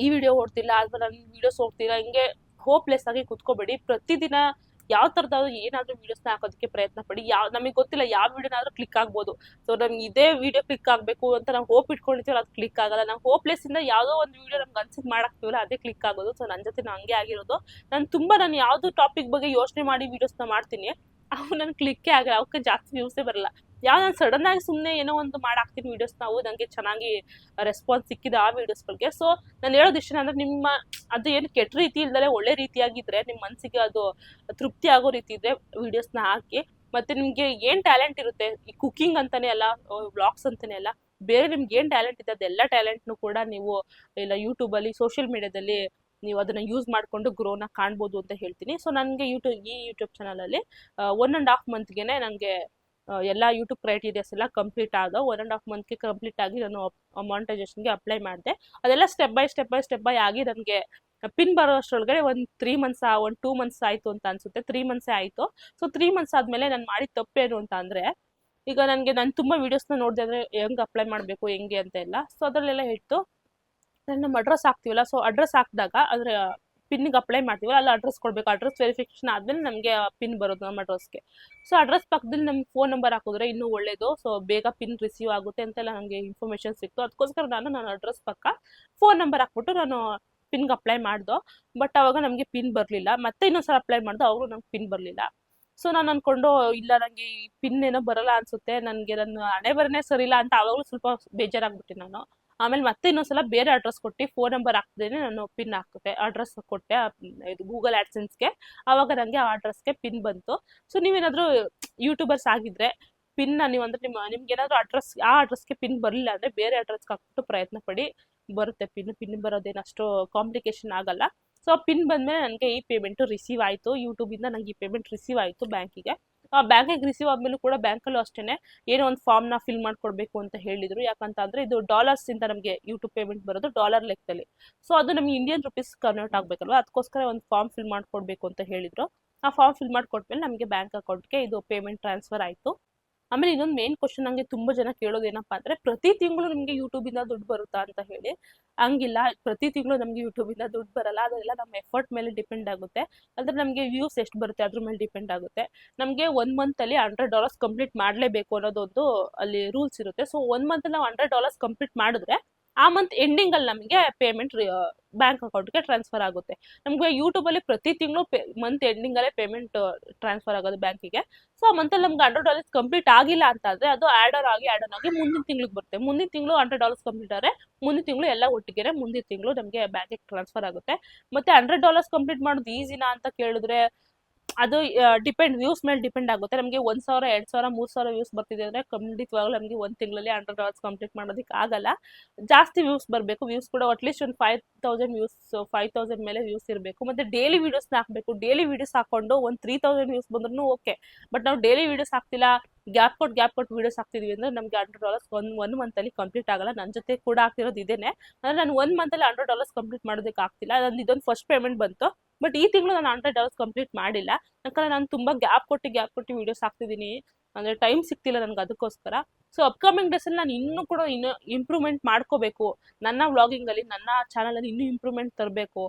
[SPEAKER 1] ಈ ವಿಡಿಯೋ ಓಡ್ತಿಲ್ಲ ಅಥವಾ ನನ್ನ ವೀಡಿಯೋಸ್ ಹೋಗ್ತಿಲ್ಲ ಹಿಂಗೆ ಹೋಪ್ಲೆಸ್ ಆಗಿ ಕುತ್ಕೋಬೇಡಿ. ಪ್ರತಿದಿನ ಯಾವ ಥರದಾದ್ರು ಏನಾದರೂ ವೀಡಿಯೋಸ್ನ ಹಾಕೋದಕ್ಕೆ ಪ್ರಯತ್ನ ಪಡಿ. ಯಾವ ನಮಗೆ ಗೊತ್ತಿಲ್ಲ ಯಾವ ವಿಡಿಯೋನಾದ್ರೂ ಕ್ಲಿಕ್ ಆಗ್ಬೋದು. ಸೊ ನಮ್ಗೆ ಇದೇ ವಿಡಿಯೋ ಕ್ಲಿಕ್ ಆಗಬೇಕು ಅಂತ ನಾವು ಹೋಪ್ ಇಟ್ಕೊಂಡಿರ್ತೀವಲ್ಲ, ಅದು ಕ್ಲಿಕ್ ಆಗಲ್ಲ. ನಾವು ಹೋಪ್ಲೆಸ್ ಇಂದ ಯಾವುದೋ ಒಂದು ವಿಡಿಯೋ ನಮ್ಗೆ ಅನ್ಸಿದ್ ಮಾಡಾಕ್ತೀವಲ್ಲ, ಅದೇ ಕ್ಲಿಕ್ ಆಗೋದು ಸೊ ನನ್ನ ಜೊತೆ ಹಂಗೆ ಆಗಿರೋದು. ನಾನು ತುಂಬ, ನಾನು ಯಾವುದು ಟಾಪಿಕ್ ಬಗ್ಗೆ ಯೋಚನೆ ಮಾಡಿ ವೀಡಿಯೋಸ್ನ ಮಾಡ್ತೀನಿ. ಅವು ನನ್ ಕ್ಲಿಕ್ಕೇ ಆಗಲ್ಲ, ಅವಕ್ಕೆ ಜಾಸ್ತಿ ವ್ಯೂಸೇ ಬರಲ್ಲ. ಯಾವ ನಾನು ಆಗಿ ಸುಮ್ಮನೆ ಏನೋ ಒಂದು ಮಾಡಾಕ್ತೀನಿ ವೀಡಿಯೋಸ್ ನಾವು ನನಗೆ ಚೆನ್ನಾಗಿ ರೆಸ್ಪಾನ್ಸ್ ಸಿಕ್ಕಿದೆ ಆ ವೀಡಿಯೋಸ್ಗಳಿಗೆ ಸೊ ನಾನು ಹೇಳೋದು ಇಷ್ಟ ಅಂದ್ರೆ ನಿಮ್ಮ, ಅದು ಏನು ಕೆಟ್ಟ ರೀತಿ ಇಲ್ದಲೆ ಒಳ್ಳೆ ರೀತಿಯಾಗಿದ್ರೆ ನಿಮ್ಮ ಮನಸ್ಸಿಗೆ ಅದು ತೃಪ್ತಿ ಆಗೋ ರೀತಿ ಇದ್ರೆ ವೀಡಿಯೋಸ್ನ ಹಾಕಿ, ಮತ್ತೆ ನಿಮಗೆ ಏನು ಟ್ಯಾಲೆಂಟ್ ಇರುತ್ತೆ, ಈ ಕುಕಿಂಗ್ ಅಂತಾನೆ ಅಲ್ಲ ವ್ಲಾಗ್ಸ್ ಅಂತಾನೆ ಅಲ್ಲ, ಬೇರೆ ನಿಮ್ಗೆ ಏನು ಟ್ಯಾಲೆಂಟ್ ಇದೆ ಅದೆಲ್ಲ ಟ್ಯಾಲೆಂಟ್ನು ಕೂಡ ನೀವು, ಇಲ್ಲ ಯೂಟ್ಯೂಬಲ್ಲಿ ಸೋಷಿಯಲ್ ಮೀಡಿಯಾದಲ್ಲಿ ನೀವು ಅದನ್ನ ಯೂಸ್ ಮಾಡಿಕೊಂಡು ಗ್ರೋನ ಕಾಣ್ಬೋದು ಅಂತ ಹೇಳ್ತೀನಿ. ಸೊ ನನಗೆ ಯೂಟ್ಯೂಬ್ ಈ ಯೂಟ್ಯೂಬ್ ಚಾನಲಲ್ಲಿ ಒನ್ ಆ್ಯಂಡ್ ಹಾಫ್ ಮಂತ್ಗೆ ನನಗೆ ಎಲ್ಲ ಯೂಟ್ಯೂಬ್ ಕ್ರೈಟೀರಿಯಾಸ್ ಎಲ್ಲ ಕಂಪ್ಲೀಟ್ ಆದವು ಒನ್ ಆ್ಯಂಡ್ ಹಾಫ್ ಮಂತ್ಗೆ ಕಂಪ್ಲೀಟ್ ಆಗಿ ನಾನು ಮಾನಿಟೈಸೇಷನ್ಗೆ ಅಪ್ಲೈ ಮಾಡಿದೆ. ಅದೆಲ್ಲ step by step by step by ಆಗಿ ನನಗೆ ಪಿನ್ ಬರೋ ಅಷ್ಟರೊಳಗಡೆ ಒಂದು ತ್ರೀ ಮಂತ್ಸ್ ಒಂದು ಟೂ ಮಂತ್ಸ್ ಆಯಿತು ಅಂತ ಅನ್ಸುತ್ತೆ. ತ್ರೀ ಮಂತ್ಸೇ ಆಯಿತು. ಸೊ ತ್ರೀ ಮಂತ್ಸ್ ಆದಮೇಲೆ ನಾನು ಮಾಡಿದ ತಪ್ಪೇನು ಅಂತ ಅಂದರೆ, ಈಗ ನನಗೆ ನಾನು ತುಂಬ ವೀಡಿಯೋಸ್ನ ನೋಡಿದೆ ಅಂದರೆ ಹೆಂಗೆ ಅಪ್ಲೈ ಮಾಡಬೇಕು, ಹೆಂಗೆ ಅಂತ ಎಲ್ಲ. ಸೊ ಅದರಲ್ಲೆಲ್ಲ ಇಟ್ಟು ನಮ್ಮ ಅಡ್ರೆಸ್ ಹಾಕ್ತೀವಲ್ಲ ಸೊ ಅಡ್ರೆಸ್ ಹಾಕಿದಾಗ ಅಂದರೆ ಪಿನ್ಗೆ ಅಪ್ಲೈ ಮಾಡ್ತೀವಲ್ಲ, ಅಲ್ಲಿ ಅಡ್ರೆಸ್ ಕೊಡಬೇಕು. ಅಡ್ರೆಸ್ ವೆರಿಫಿಕೇಶನ್ ಆದಮೇಲೆ ನಮಗೆ ಪಿನ್ ಬರೋದು ನಮ್ಮ ಅಡ್ರೆಸ್ಗೆ ಸೊ ಅಡ್ರೆಸ್ ಪಕ್ಕದಲ್ಲಿ ನಮ್ಮ ಫೋನ್ ನಂಬರ್ ಹಾಕಿದ್ರೆ ಇನ್ನೂ ಒಳ್ಳೇದು. ಸೊ ಬೇಗ ಪಿನ್ ರಿಸೀವ್ ಆಗುತ್ತೆ ಅಂತೆಲ್ಲ ನನಗೆ ಇನ್ಫಾರ್ಮೇಷನ್ ಸಿಕ್ತು. ಅದಕ್ಕೋಸ್ಕರ ನಾನು ನನ್ನ ಅಡ್ರೆಸ್ ಪಕ್ಕ ಫೋನ್ ನಂಬರ್ ಹಾಕ್ಬಿಟ್ಟು ನಾನು ಪಿನ್ಗೆ ಅಪ್ಲೈ ಮಾಡ್ದು. ಬಟ್ ಅವಾಗ ನಮಗೆ ಪಿನ್ ಬರಲಿಲ್ಲ. ಮತ್ತೆ ಇನ್ನೊಂದ್ಸಲ ಅಪ್ಲೈ ಮಾಡ್ದು, ಅವರು ನಂಗೆ ಪಿನ್ ಬರಲಿಲ್ಲ. ಸೊ ನಾನು ಅನ್ಕೊಂಡು ಇಲ್ಲ ನನಗೆ ಈ ಪಿನ್ ಏನೋ ಬರಲ್ಲ ಅನ್ಸುತ್ತೆ. ನನಗೆ ನನ್ನ ಹಣೆ ಬರನೇ ಸರಿ ಇಲ್ಲ ಅಂತ ಅವಾಗಲೂ ಸ್ವಲ್ಪ ಬೇಜಾರಾಗ್ಬಿಟ್ಟೆ ನಾನು. ಆಮೇಲೆ ಮತ್ತೆ ಇನ್ನೊಂದ್ಸಲ ಬೇರೆ ಅಡ್ರೆಸ್ ಕೊಟ್ಟು ಫೋನ್ ನಂಬರ್ ಹಾಕ್ದೇನೆ ನಾನು ಪಿನ್ ಹಾಕಿದೆ ಅಡ್ರೆಸ್ ಕೊಟ್ಟೆ ಇದು ಗೂಗಲ್ ಆ್ಯಡ್ಸೆನ್ಸ್ಗೆ ಆವಾಗ ನನಗೆ ಆ ಅಡ್ರೆಸ್ಗೆ ಪಿನ್ ಬಂತು. ಸೊ ನೀವೇನಾದರೂ ಯೂಟ್ಯೂಬರ್ಸ್ ಆಗಿದ್ರೆ ಪಿನ್ ನೀವು ಅಂದರೆ ನಿಮ್ಮ, ನಿಮ್ಗೆ ಏನಾದರೂ ಅಡ್ರೆಸ್ ಆ ಅಡ್ರೆಸ್ಗೆ ಪಿನ್ ಬರಲಿಲ್ಲ ಅಂದರೆ ಬೇರೆ ಅಡ್ರೆಸ್ಗೆ ಹಾಕ್ಬಿಟ್ಟು ಪ್ರಯತ್ನ ಪಡಿ. ಬರುತ್ತೆ ಪಿನ್ ಪಿನ್ ಬರೋದೇನು ಅಷ್ಟು ಕಾಂಪ್ಲಿಕೇಶನ್ ಆಗಲ್ಲ. ಸೊ ಪಿನ್ ಬಂದಮೇಲೆ ನನಗೆ ಈ ಪೇಮೆಂಟು ರಿಸೀವ್ ಆಯಿತು. ಯೂಟ್ಯೂಬಿಂದ ನನಗೆ ಈ ಪೇಮೆಂಟ್ ರಿಸೀವ್ ಆಯಿತು ಬ್ಯಾಂಕಿಗೆ ಆ ಬ್ಯಾಂಕಿಗೆ ರಿಸೀವ್ ಆದ್ಮೇಲೂ ಕೂಡ ಬ್ಯಾಂಕಲ್ಲೂ ಅಷ್ಟೇ ಏನೋ ಒಂದು ಫಾರ್ಮ್ನ ಫಿಲ್ ಮಾಡ್ಕೊಡ್ಬೇಕು ಅಂತ ಹೇಳಿದ್ರು. ಯಾಕಂತ ಅಂದ್ರೆ ಇದು ಡಾಲರ್ಸ್ ಇಂದ ನಮಗೆ ಯೂಟ್ಯೂಬ್ ಪೇಮೆಂಟ್ ಬರೋದು ಡಾಲರ್ ಲೆಕ್ಕದಲ್ಲಿ. ಸೊ ಅದು ನಮ್ಗೆ ಇಂಡಿಯನ್ ರುಪೀಸ್ ಕನ್ವರ್ಟ್ ಆಗ್ಬೇಕಲ್ವ? ಅದಕ್ಕೋಸ್ಕರ ಒಂದು ಫಾರ್ಮ್ ಫಿಲ್ ಮಾಡ್ಕೊಡ್ಬೇಕು ಅಂತ ಹೇಳಿದ್ರು. ಆ ಫಾರ್ಮ್ ಫಿಲ್ ಮಾಡ್ಕೊಟ್ಮೇಲೆ ನಮಗೆ ಬ್ಯಾಂಕ್ ಅಕೌಂಟ್ಗೆ ಇದು ಪೇಮೆಂಟ್ ಟ್ರಾನ್ಸ್ಫರ್ ಆಯಿತು. ಆಮೇಲೆ ಇನ್ನೊಂದು ಮೇನ್ ಕ್ವಶನ್ ನಂಗೆ ತುಂಬಾ ಜನ ಕೇಳೋದು ಏನಪ್ಪಾ ಅಂದರೆ, ಪ್ರತಿ ತಿಂಗಳು ನಿಮಗೆ ಯೂಟ್ಯೂಬಿಂದ ದುಡ್ಡು ಬರುತ್ತಾ ಅಂತ ಹೇಳಿ. ಹಂಗಿಲ್ಲ, ಪ್ರತಿ ತಿಂಗಳು ನಮಗೆ ಯೂಟ್ಯೂಬಿಂದ ದುಡ್ಡು ಬರಲ್ಲ, ಅದೆಲ್ಲ ನಮ್ಮ ಎಫರ್ಟ್ ಮೇಲೆ ಡಿಪೆಂಡ್ ಆಗುತ್ತೆ. ಅಂದರೆ ನಮಗೆ ವ್ಯೂಸ್ ಎಷ್ಟು ಬರುತ್ತೆ ಅದ್ರ ಮೇಲೆ ಡಿಪೆಂಡ್ ಆಗುತ್ತೆ. ನಮಗೆ ಒನ್ ಅಲ್ಲಿ ಹಂಡ್ರೆಡ್ ಡಾಲರ್ಸ್ ಕಂಪ್ಲೀಟ್ ಮಾಡಲೇಬೇಕು ಅನ್ನೋದೊಂದು ಅಲ್ಲಿ ರೂಲ್ಸ್ ಇರುತ್ತೆ. ಸೊ ಒನ್ ಮಂತ್ ನಾವು ಹಂಡ್ರೆಡ್ ಡಾಲರ್ಸ್ ಕಂಪ್ಲೀಟ್ ಮಾಡಿದ್ರೆ, ಆ ಮಂತ್ ಎಂಡಿಂಗ್ ಅಲ್ಲಿ ನಮಗೆ ಪೇಮೆಂಟ್ ಬ್ಯಾಂಕ್ ಅಕೌಂಟ್ಗೆ ಟ್ರಾನ್ಸ್ಫರ್ ಆಗುತ್ತೆ. ನಮಗೆ ಯೂಟ್ಯೂಬಲ್ಲಿ ಪ್ರತಿ ತಿಂಗಳು ಪೇ ಮಂತ್ ಎಂಡಿಂಗಲ್ಲೇ ಪೇಮೆಂಟ್ ಟ್ರಾನ್ಸ್ಫರ್ ಆಗೋದು ಬ್ಯಾಂಕಿಗೆ. ಸೊ ಆ ಮಂತಲ್ಲಿ ನಮ್ಗೆ ಹಂಡ್ರೆಡ್ ಡಾಲರ್ಸ್ ಕಂಪ್ಲೀಟ್ ಆಗಿಲ್ಲ ಅಂತ ಆದರೆ ಅದು ಆ್ಯಡರ್ ಆಗಿ ಆ್ಯಡರ್ ಆಗಿ ಮುಂದಿನ ತಿಂಗ್ಳಿಗೆ ಬರುತ್ತೆ. ಮುಂದಿನ ತಿಂಗಳು ಹಂಡ್ರೆಡ್ ಡಾಲರ್ಸ್ ಕಂಪ್ಲೀಟ್ ಆದರೆ ಮುಂದಿನ ತಿಂಗಳು ಎಲ್ಲ ಒಟ್ಟಿಗೆ ಮುಂದಿನ ತಿಂಗಳು ನಮಗೆ ಬ್ಯಾಂಕಿಗೆ ಟ್ರಾನ್ಸ್ಫರ್ ಆಗುತ್ತೆ. ಮತ್ತು ಹಂಡ್ರೆಡ್ ಡಾಲರ್ಸ್ ಕಂಪ್ಲೀಟ್ ಮಾಡೋದು ಈಸಿನಾ ಅಂತ ಕೇಳಿದ್ರೆ ಅದು ಡಿಪೆಂಡ್ ವ್ಯೂಸ್ ಮೇಲೆ ಡಿಪೆಂಡ್ ಆಗುತ್ತೆ. ನಮಗೆ ಒಂದು ಸಾವಿರ, ಎರಡು ಸಾವಿರ, ಮೂರು ಸಾವಿರ ವ್ಯೂಸ್ ಬರ್ತಿದೆ ಅಂದರೆ ಖಂಡಿತವಾಗ್ಲೂ ನಮಗೆ ಒಂದು ತಿಂಗಳಲ್ಲಿ ಹಂಡ್ರೆಡ್ ಡಾಲರ್ಸ್ ಕಂಪ್ಲೀಟ್ ಮಾಡೋದಕ್ಕೆ ಆಗಲ್ಲ. ಜಾಸ್ತಿ ವ್ಯೂಸ್ ಬರಬೇಕು. ವ್ಯೂಸ್ ಕೂಡ ಅಟ್ಲೀಸ್ಟ್ ಒಂದು five thousand views five thousand ಮೇಲೆ ವ್ಯೂಸ್ ಇರಬೇಕು. ಮತ್ತು ಡೈಲಿ ವೀಡಿಯೋಸ್ನ ಹಾಕಬೇಕು. ಡೈಲಿ ವೀಡಿಯೋಸ್ ಹಾಕೊಂಡು ಒಂದು ತ್ರೀ ತೌಸಂಡ್ ವ್ಯೂಸ್ ಬಂದ್ರೂ ಓಕೆ ಬಟ್ ನಾವು ಡೈಲಿ ವೀಡಿಯೋಸ್ ಹಾಕ್ತಿಲ್ಲ ಗ್ಯಾಪ್ ಕೊಟ್ಟು ಗ್ಯಾಪ್ ಕೊಟ್ಟು ವೀಡಿಯೋಸ್ ಹಾಕ್ತಿದ್ವಿ ಅಂದ್ರೆ ನಮಗೆ ಹಂಡ್ರೆಡ್ ಡಾಲರ್ಸ್ ಒನ್ ಒನ್ ಮಂತಲ್ಲಿ ಕಂಪ್ಲೀಟ್ ಆಗಲ್ಲ. ನನ್ನ ಜೊತೆ ಕೂಡ ಆಗ್ತಿರೋದು ಇದೇನೆ. ಅಂದರೆ ನಾನು ಒನ್ ಮಂತಲ್ಲಿ ಹಂಡ್ರೆಡ್ ಡಾಲರ್ಸ್ ಕಂಪ್ಲೀಟ್ ಮಾಡೋದಕ್ಕೆ ಆಗ್ತಿಲ್ಲ. ಅದೊಂದು ಇದೊಂದು ಫಸ್ಟ್ ಪೇಮೆಂಟ್ ಬಂತು. ಬಟ್ ಈ ತಿಂಗಳು ನಾನು ಹಂಡ್ರೆಡ್ ಅವರ್ಸ್ ಕಂಪ್ಲೀಟ್ ಮಾಡಿಲ್ಲ. ಯಾಕಂದ್ರೆ ನಾನು ತುಂಬ ಗ್ಯಾಪ್ ಕೊಟ್ಟು ಗ್ಯಾಪ್ ಕೊಟ್ಟು ವೀಡಿಯೋಸ್ ಹಾಕ್ತಿದ್ದೀನಿ. ಅಂದರೆ ಟೈಮ್ ಸಿಗ್ತಿಲ್ಲ ನನಗೆ ಅದಕ್ಕೋಸ್ಕರ. ಸೊ ಅಪ್ಕಮಿಂಗ್ ಡೇಸಲ್ಲಿ ನಾನು ಇನ್ನೂ ಕೂಡ ಇನ್ನೂ ಇಂಪ್ರೂವ್ಮೆಂಟ್ ಮಾಡ್ಕೋಬೇಕು. ನನ್ನ ವ್ಲಾಗಿಂಗಲ್ಲಿ ನನ್ನ ಚಾನಲಲ್ಲಿ ಇನ್ನೂ ಇಂಪ್ರೂವ್ಮೆಂಟ್ ತರಬೇಕು.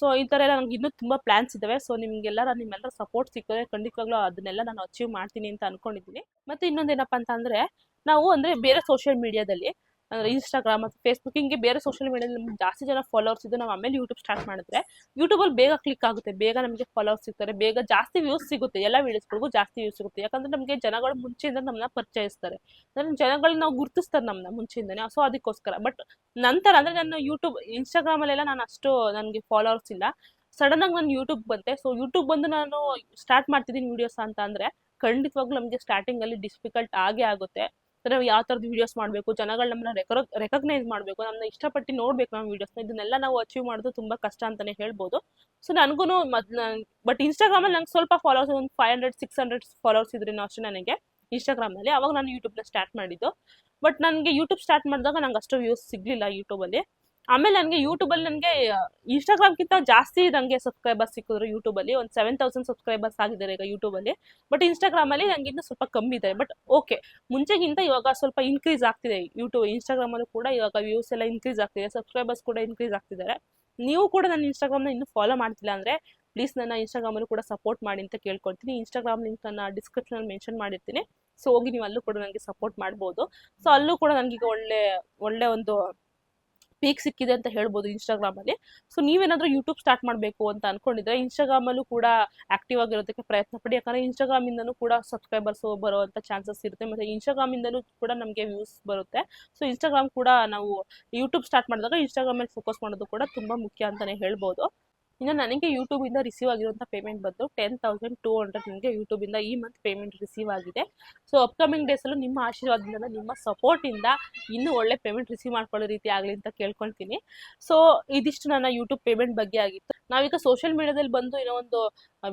[SPEAKER 1] ಸೊ ಈ ಥರ ಎಲ್ಲ ನನಗೆ ಇನ್ನೂ ತುಂಬ ಪ್ಲ್ಯಾನ್ಸ್ ಇದ್ದಾವೆ ಸೊ ನಿಮಗೆಲ್ಲರ, ನಿಮ್ಮೆಲ್ಲರ ಸಪೋರ್ಟ್ ಸಿಕ್ಕಿದ್ರೆ ಖಂಡಿತವಾಗ್ಲೂ ಅದನ್ನೆಲ್ಲ ನಾನು ಅಚೀವ್ ಮಾಡ್ತೀನಿ ಅಂತ ಅಂದ್ಕೊಂಡಿದ್ದೀನಿ ಮತ್ತು ಇನ್ನೊಂದೇನಪ್ಪ ಅಂತ ಅಂದರೆ, ನಾವು ಅಂದರೆ ಬೇರೆ ಸೋಷಿಯಲ್ ಮೀಡಿಯಾದಲ್ಲಿ ಅಂದರೆ ಇನ್ಸ್ಟಾಗ್ರಾಮ್ ಮತ್ತು ಫೇಸ್ಬುಕ್ ಹಿಂಗೆ ಬೇರೆ ಸೋಷಿಯಲ್ ಮೀಡಿಯಾದಲ್ಲಿ ನಮ್ಗೆ ಜಾಸ್ತಿ ಜನ ಫಾಲೋವರ್ಸ್ ಇದ್ದು ನಾವು ಆಮೇಲೆ ಯೂಟ್ಯೂಬ್ ಸ್ಟಾರ್ಟ್ ಮಾಡಿದ್ರೆ ಯೂಟ್ಯೂಬಲ್ಲಿ ಬೇಗ ಕ್ಲಿಕ್ ಆಗುತ್ತೆ, ಬೇಗ ನಮಗೆ ಫಾಲೋವರ್ಸ್ ಸಿಗ್ತಾರೆ, ಬೇಗ ಜಾಸ್ತಿ ವ್ಯೂಸ್ ಸಿಗುತ್ತೆ, ಎಲ್ಲ ವೀಡಿಯೋಸ್ಗಳಿಗೂ ಜಾಸ್ತಿ ವ್ಯೂಸ್ ಸಿಗುತ್ತೆ. ಯಾಕಂದ್ರೆ ನಮಗೆ ಜನಗಳು ಮುಂಚೆಯಿಂದ ನಮ್ಮನ್ನ ಪರಿಚಯಿಸ್ತಾರೆ. ಅಂದರೆ ಜನಗಳನ್ನ ನಾವು ಗುರುತಿಸ್ತಾರೆ ನಮ್ಮನ್ನ ಮುಂಚೆಯಿಂದನೇ ಸೊ ಅದಕ್ಕೋಸ್ಕರ. ಬಟ್ ನಂತರ ಅಂದರೆ ನಾನು ಯೂಟ್ಯೂಬ್ ಇನ್ಸ್ಟಾಗ್ರಾಮಲ್ಲೆಲ್ಲ ನಾನು ಅಷ್ಟು ನನಗೆ ಫಾಲೋವರ್ಸ್ ಇಲ್ಲ. ಸಡನ್ ಆಗಿ ನಾನು ಯೂಟ್ಯೂಬ್ ಬಂತೆ. ಸೊ ಯೂಟ್ಯೂಬ್ ಬಂದು ನಾನು ಸ್ಟಾರ್ಟ್ ಮಾಡ್ತಿದ್ದೀನಿ ವೀಡಿಯೋಸ್ ಅಂತ ಅಂದರೆ ಖಂಡಿತವಾಗ್ಲೂ ನಮಗೆ ಸ್ಟಾರ್ಟಿಂಗಲ್ಲಿ ಡಿಫಿಕಲ್ಟ್ ಆಗೇ ಆಗುತ್ತೆ. ನಾವು ಯಾವ ಥರದ ವೀಡಿಯೋಸ್ ಮಾಡಬೇಕು, ಜನಗಳು ನಮ್ಮನ್ನ ರೆಕರ ರೆಕಗ್ನೈಸ್ ಮಾಡಬೇಕು ನಮ್ಮನ್ನ ಇಷ್ಟಪಟ್ಟು ನೋಡಬೇಕು ನಮ್ಮ ವೀಡಿಯೋಸ್ನ ಇದನ್ನೆಲ್ಲ ನಾವು ಅಚೀವ್ ಮಾಡೋದು ತುಂಬ ಕಷ್ಟ ಅಂತಲೇ ಹೇಳ್ಬೋದು. ಸೊ ನನಗೂ ಮೊದ್ಲು ಬಟ್ ಇನ್ಸ್ಟಾಗ್ರಾಮಲ್ಲಿ ನಂಗೆ ಸ್ವಲ್ಪ ಫಾಲೋವರ್ಸ್ ಒಂದು five hundred six hundred followers ಇದ್ರೆ ಅಷ್ಟೇ ನನಗೆ ಇನ್ಸ್ಟಾಗ್ರಾಮ್ನಲ್ಲಿ ಅವಾಗ ನಾನು ಯೂಟ್ಯೂಬ್ನ ಸ್ಟಾರ್ಟ್ ಮಾಡಿದ್ದು. ಬಟ್ ನನಗೆ ಯೂಟ್ಯೂಬ್ ಸ್ಟಾರ್ಟ್ ಮಾಡಿದಾಗ ನಂಗೆ ಅಷ್ಟು ವ್ಯೂಸ್ ಸಿಗಲಿಲ್ಲ ಯೂಟ್ಯೂಬಲ್ಲಿ ಆಮೇಲೆ ನನಗೆ ಯೂಟ್ಯೂಬಲ್ಲಿ ನನಗೆ ಇನ್ಸ್ಟಾಗ್ರಾಮ್ಗಿಂತ ಜಾಸ್ತಿ ನನಗೆ ಸಬ್ಸ್ಕ್ರೈಬರ್ಸ್ ಸಿಕ್ಕಿದ್ರು ಯೂಟ್ಯೂಬಲ್ಲಿ ಒಂದು ಸೆವೆನ್ ತೌಸಂಡ್ ಸಬ್ಸ್ಕ್ರೈಬರ್ಸ್ ಆಗಿದ್ದಾರೆ ಈಗ ಯೂಟ್ಯೂಬಲ್ಲಿ ಬಟ್ ಇನ್ಸ್ಟಾಗ್ರಾಮಲ್ಲಿ ನನಗೆ ಇನ್ನೂ ಸ್ವಲ್ಪ ಕಮ್ಮಿ ಇದೆ. ಬಟ್ ಓಕೆ ಮುಂಚೆಗಿಂತ ಇವಾಗ ಸ್ವಲ್ಪ ಇನ್ಕ್ರೀಸ್ ಆಗ್ತಿದೆ. ಯೂಟ್ಯೂಬ್ ಇನ್ಸ್ಟಾಗ್ರಾಮಲ್ಲೂ ಕೂಡ ಇವಾಗ ವ್ಯೂಸ್ ಎಲ್ಲ ಇನ್ಕ್ರೀಸ್ ಆಗ್ತಿದೆ. ಸಬ್ಸ್ಕ್ರೈಬರ್ಸ್ ಕೂಡ ಇನ್ಕ್ರೀಸ್ ಆಗ್ತಿದ್ದಾರೆ. ನೀವು ಕೂಡ ನನ್ನ ಇನ್ಸ್ಟಾಗ್ರಾಮ್ನ ಇನ್ನೂ ಫಾಲೋ ಮಾಡ್ತಿಲ್ಲ ಅಂದರೆ ಪ್ಲೀಸ್ ನನ್ನ ಇನ್ಸ್ಟಾಗ್ರಾಮಲ್ಲೂ ಕೂಡ ಸಪೋರ್ಟ್ ಮಾಡಿ ಅಂತ ಕೇಳ್ಕೊಳ್ತೀನಿ. ಇನ್ಸ್ಟಾಗ್ರಾಮ್ ಲಿಂಕ್ ನನ್ನ ಡಿಸ್ಕ್ರಿಪ್ಷನಲ್ಲಿ ಮೆನ್ಷನ್ ಮಾಡಿರ್ತೀನಿ. ಸೊ ಹೋಗಿ ನೀವು ಅಲ್ಲೂ ಕೂಡ ನನಗೆ ಸಪೋರ್ಟ್ ಮಾಡ್ಬೋದು. ಸೊ ಅಲ್ಲೂ ಕೂಡ ನನಗೀಗ ಒಳ್ಳೆ ಒಳ್ಳೆ ಒಂದು ಪೀಕ್ ಸಿಕ್ಕಿದೆ ಅಂತ ಹೇಳ್ಬೋದು ಇನ್ಸ್ಟಾಗ್ರಾಮಲ್ಲಿ ಸೊ ನೀವೇನಾದರೂ ಯೂಟ್ಯೂಬ್ ಸ್ಟಾರ್ಟ್ ಮಾಡಬೇಕು ಅಂತ ಅನ್ಕೊಂಡಿದ್ರೆ ಇನ್ಸ್ಟಾಗ್ರಾಮಲ್ಲೂ ಕೂಡ ಆಕ್ಟಿವ್ ಆಗಿರೋದಕ್ಕೆ ಪ್ರಯತ್ನ ಪಡಿ. ಯಾಕಂದರೆ ಇನ್ಸ್ಟಾಗ್ರಾಮಿಂದನೂ ಕೂಡ ಸಬ್ಸ್ಕ್ರೈಬರ್ಸ್ ಬರುವಂಥ ಚಾನ್ಸಸ್ ಇರುತ್ತೆ. ಮತ್ತು ಇನ್ಸ್ಟಾಗ್ರಾಮಿಂದನೂ ಕೂಡ ನಮಗೆ ವ್ಯೂಸ್ ಬರುತ್ತೆ. ಸೊ ಇನ್ಸ್ಟಾಗ್ರಾಮ್ ಕೂಡ ನಾವು ಯೂಟ್ಯೂಬ್ ಸ್ಟಾರ್ಟ್ ಮಾಡಿದಾಗ ಇನ್ಸ್ಟಾಗ್ರಾಮಲ್ಲಿ ಫೋಕಸ್ ಮಾಡೋದು ಕೂಡ ತುಂಬ ಮುಖ್ಯ ಅಂತಲೇ ಹೇಳ್ಬೋದು. ಇನ್ನು ನನಗೆ ಯೂಟ್ಯೂಬಿಂದ ರಿಸೀವ್ ಆಗಿರುವಂಥ ಪೇಮೆಂಟ್ ಬಂದು ಟೆನ್ ತೌಸಂಡ್ ಟೂ ಹಂಡ್ರೆಡ್ ನನಗೆ ಯೂಟ್ಯೂಬಿಂದ ಈ ಮಂತ್ ಪೇಮೆಂಟ್ ರಿಸೀವ್ ಆಗಿದೆ. ಸೊ ಅಪ್ಕಮಿಂಗ್ ಡೇಸಲ್ಲೂ ನಿಮ್ಮ ಆಶೀರ್ವಾದದಿಂದ, ನಿಮ್ಮ ಸಪೋರ್ಟಿಂದ ಇನ್ನೂ ಒಳ್ಳೆ ಪೇಮೆಂಟ್ ರಿಸೀವ್ ಮಾಡ್ಕೊಳ್ಳೋ ರೀತಿ ಆಗಲಿ ಅಂತ ಕೇಳ್ಕೊಳ್ತೀನಿ. ಸೊ ಇದಿಷ್ಟು ನನ್ನ ಯೂಟ್ಯೂಬ್ ಪೇಮೆಂಟ್ ಬಗ್ಗೆ ಆಗಿತ್ತು. ನಾವೀಗ ಸೋಷಿಯಲ್ ಮೀಡಿಯಾದಲ್ಲಿ ಬಂದು ಏನೋ ಒಂದು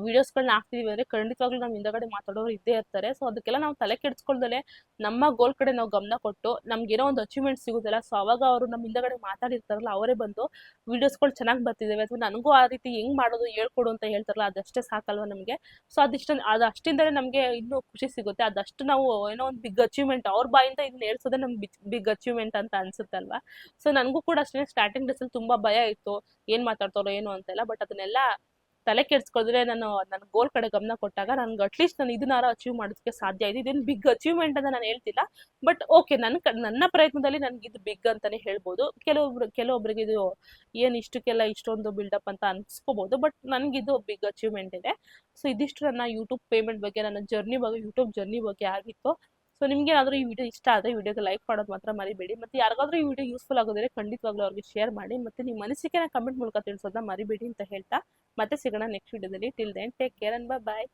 [SPEAKER 1] ವೀಡಿಯೋಸ್ಗಳನ್ನ ಹಾಕ್ತಿದೀವಿ ಅಂದ್ರೆ ಖಂಡಿತವಾಗ್ಲೂ ನಮ್ಮ ಹಿಂದಗಡೆ ಮಾತಾಡೋರು ಇದ್ದೇ ಇರ್ತಾರೆ. ಸೊ ಅದಕ್ಕೆಲ್ಲ ನಾವು ತಲೆ ಕೆಡಿಸ್ಕೊಳ್ದಲೇ ನಮ್ಮ ಗೋಲ್ ಕಡೆ ನಾವು ಗಮನ ಕೊಟ್ಟು ನಮ್ಗೇನೋ ಒಂದು ಅಚೀವ್ಮೆಂಟ್ ಸಿಗುತ್ತಲ್ಲ ಸೊ ಅವಾಗ ಅವರು ನಮ್ಮ ಹಿಂದಗಡೆ ಮಾತಾಡಿರ್ತಾರಲ್ಲ, ಅವರೇ ಬಂದು ವೀಡಿಯೋಸ್ಗಳು ಚೆನ್ನಾಗಿ ಬರ್ತಿದ್ದಾವೆ ಅಥವಾ ನನಗೂ ಆ ರೀತಿ ಹೆಂಗ್ ಮಾಡೋದು, ಹೇಳ್ಕೊಡು ಅಂತ ಹೇಳ್ತಾರಲ್ಲ, ಅದಷ್ಟೇ ಸಾಕಲ್ವ ನಮಗೆ? ಸೊ ಅದಿಷ್ಟ ಅದು ಅಷ್ಟಿಂದಲೇ ನಮಗೆ ಇನ್ನೂ ಖುಷಿ ಸಿಗುತ್ತೆ. ಅದಷ್ಟು ನಾವು ಏನೋ ಒಂದು ಬಿಗ್ ಅಚೀವ್ಮೆಂಟ್ ಅವ್ರ ಬಾಯಿಂದ ಇದನ್ನ ಹೇಳ್ಸೋದೇ ನಮ್ಗೆ ಬಿಗ್ ಅಚೀವ್ಮೆಂಟ್ ಅಂತ ಅನ್ಸುತ್ತಲ್ವಾ? ಸೊ ನನಗೂ ಕೂಡ ಅಷ್ಟೇ ಸ್ಟಾರ್ಟಿಂಗ್ ಡೇಸಲ್ಲಿ ತುಂಬಾ ಭಯ ಇತ್ತು. ಏನು ಮಾತಾಡ್ತಾರೋ ಏನು ಅಂತೆಲ್ಲ ಬಟ್ ಅದನ್ನೆಲ್ಲ ತಲೆ ಕೆಡ್ಸ್ಕೊಂಡ್ರೆ ನಾನು ನನ್ನ ಗೋಲ್ ಕಡೆ ಗಮನ ಕೊಟ್ಟಾಗ ನನ್ಗೆ ಅಟ್ಲೀಸ್ಟ್ ನಾನು ಇದನ್ನಾರ ಅಚೀವ್ ಮಾಡೋದಕ್ಕೆ ಸಾಧ್ಯ ಇದೆ. ಇದೇನು ಬಿಗ್ ಅಚೀವ್ಮೆಂಟ್ ಅಂತ ನಾನು ಹೇಳ್ತಿಲ್ಲ. ಬಟ್ ಓಕೆ ನನ್ನ ನನ್ನ ಪ್ರಯತ್ನದಲ್ಲಿ ನನಗೆ ಇದು ಬಿಗ್ ಅಂತಾನೆ ಹೇಳ್ಬೋದು. ಕೆಲವೊಬ್ರು, ಕೆಲವೊಬ್ರಿಗೆ ಇದು ಏನು ಇಷ್ಟಕ್ಕೆಲ್ಲ ಇಷ್ಟೊಂದು ಬಿಲ್ಡಪ್ ಅಂತ ಅನ್ಸ್ಕೋಬಹುದು ಬಟ್ ನನಗಿದು ಬಿಗ್ ಅಚೀವ್ಮೆಂಟ್ ಇದೆ. ಸೊ ಇದಿಷ್ಟು ನನ್ನ ಯೂಟ್ಯೂಬ್ ಪೇಮೆಂಟ್ ಬಗ್ಗೆ, ನನ್ನ ಜರ್ನಿ ಬಗ್ಗೆ ಯೂಟ್ಯೂಬ್ ಜರ್ನಿ ಬಗ್ಗೆ ಆಗಿತ್ತು. ಸೊ ನಿಮ್ಗೆ ಏನಾದರೂ ಈ ವಿಡಿಯೋ ಇಷ್ಟ ಆದರೆ ವಿಡಿಯೋಗೆ ಲೈಕ್ ಮಾಡೋದು ಮಾತ್ರ ಮರಿಬೇಡಿ. ಮತ್ತು ಯಾರಿಗಾದ್ರೂ ಈ ವಿಡಿಯೋ ಯೂಸ್ಫುಲ್ ಆಗೋದ್ರೆ ಖಂಡಿತವಾಗ್ಲೂ ಅವ್ರಿಗೆ ಶೇರ್ ಮಾಡಿ. ಮತ್ತು ನಿಮ್ಮ ಮನಸ್ಸಿಗೆ ಕಮೆಂಟ್ ಮೂಲಕ ತಿಳಿಸೋದನ್ನ ಮರಿಬೇಡಿ ಅಂತ ಹೇಳ್ತಾ. ಮತ್ತೆ ಸಿಗೋಣ ನೆಕ್ಸ್ಟ್ ವಿಡಿಯೋದಲ್ಲಿ till then take care and bye